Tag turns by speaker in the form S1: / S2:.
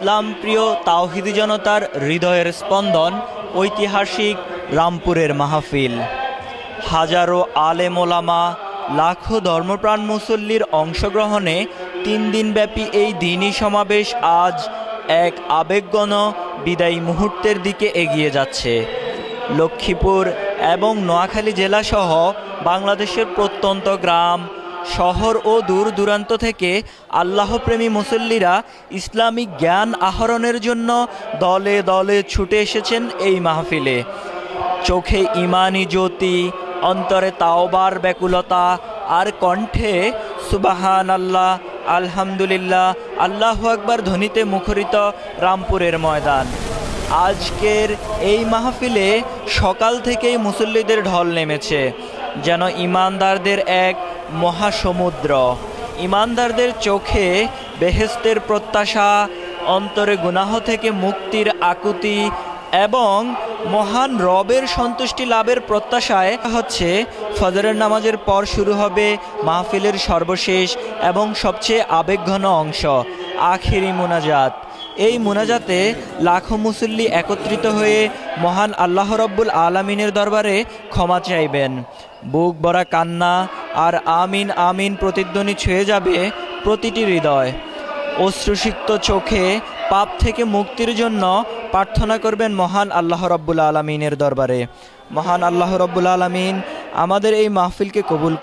S1: ইসলাম প্রিয় তাওহিদি জনতার হৃদয়ের স্পন্দন ঐতিহাসিক রামপুরের মাহফিল। হাজারো আলেম ওলামা, লাখো ধর্মপ্রাণ মুসল্লির অংশগ্রহণে তিন দিনব্যাপী এই দিনই সমাবেশ আজ এক আবেগগণ বিদায়ী মুহূর্তের দিকে এগিয়ে যাচ্ছে। লক্ষ্মীপুর এবং নোয়াখালী জেলাসহ বাংলাদেশের প্রত্যন্ত গ্রাম শহর ও দূর দূরান্ত থেকে আল্লাহপ্রেমী মুসল্লিরা ইসলামিক জ্ঞান আহরণের জন্য দলে দলে ছুটে এসেছেন এই মাহফিলে। চোখে ইমানি জ্যোতি, অন্তরে তাওবার ব্যাকুলতা, আর কণ্ঠে সুবাহান আল্লাহ আলহামদুলিল্লাহ, আল্লাহ আকবার ধ্বনিতে মুখরিত রামপুরের ময়দান। আজকের এই মাহফিলে সকাল থেকেই মুসল্লিদের ঢল নেমেছে। যেন ইমানদারদের এক মহাসমুদ্র। ইমানদারদের চোখে বেহেস্তের প্রত্যাশা, অন্তরে গুনাহ থেকে মুক্তির আকুতি এবং মহান রবের সন্তুষ্টি লাভের প্রত্যাশায় হচ্ছে ফজরের নামাজের পর শুরু হবে মাহফিলের সর্বশেষ এবং সবচেয়ে আবেগঘন অংশ, আখিরি মোনাজাত। এই মোনাজাতে লাখো মুসল্লি একত্রিত হয়ে মহান আল্লাহ রব্বুল আলমিনের দরবারে ক্ষমা চাইবেন। বুক ভরা কান্না আর আমিন আমিন প্রতিধ্বনি ছুঁয়ে যাবে প্রতিটি হৃদয়। অশ্রুসিক্ত চোখে পাপ থেকে মুক্তির জন্য প্রার্থনা করবেন মহান আল্লাহ রব্বুল আলমিনের দরবারে। মহান আল্লাহ রব্বুল আলমিন আমাদের এই মাহফিলকে কবুল